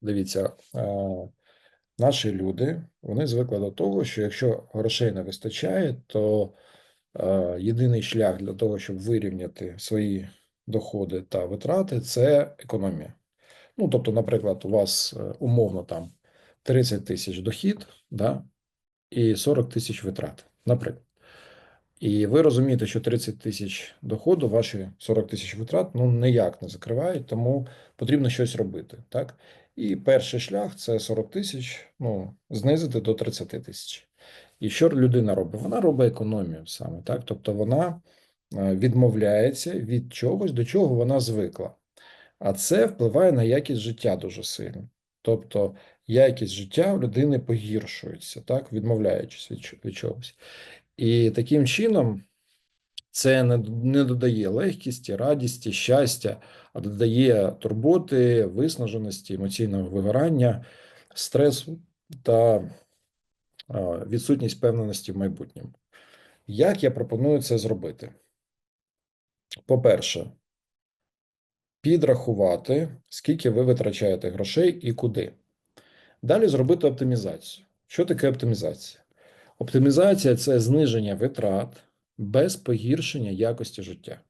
Дивіться, е, наші люди вони звикли до того, що якщо грошей не вистачає, то е, єдиний шлях для того, щоб вирівняти свої доходи та витрати, це економія. Ну, тобто, наприклад, у вас е, умовно там 30 тисяч дохід, да, і 40 тисяч витрат, наприклад. І ви розумієте, що 30 тисяч доходу, ваші 40 тисяч витрат, ну ніяк не закривають, тому потрібно щось робити. Так? І перший шлях це 40 тисяч, ну, знизити до 30 тисяч. І що людина робить? Вона робить економію саме, так? Тобто вона е, відмовляється від чогось, до чого вона звикла. А це впливає на якість життя дуже сильно. Тобто якість життя у людини погіршується, так, відмовляючись від чогось. І таким чином це не, додає легкісті, радісті, щастя, а додає турботи, виснаженості, емоційного вигорання, стресу та відсутність впевненості в майбутньому. Як я пропоную це зробити? По-перше, підрахувати, скільки ви витрачаєте грошей і куди. Далі зробити оптимізацію. Що таке оптимізація? Оптимізація це зниження витрат без погіршення якості життя.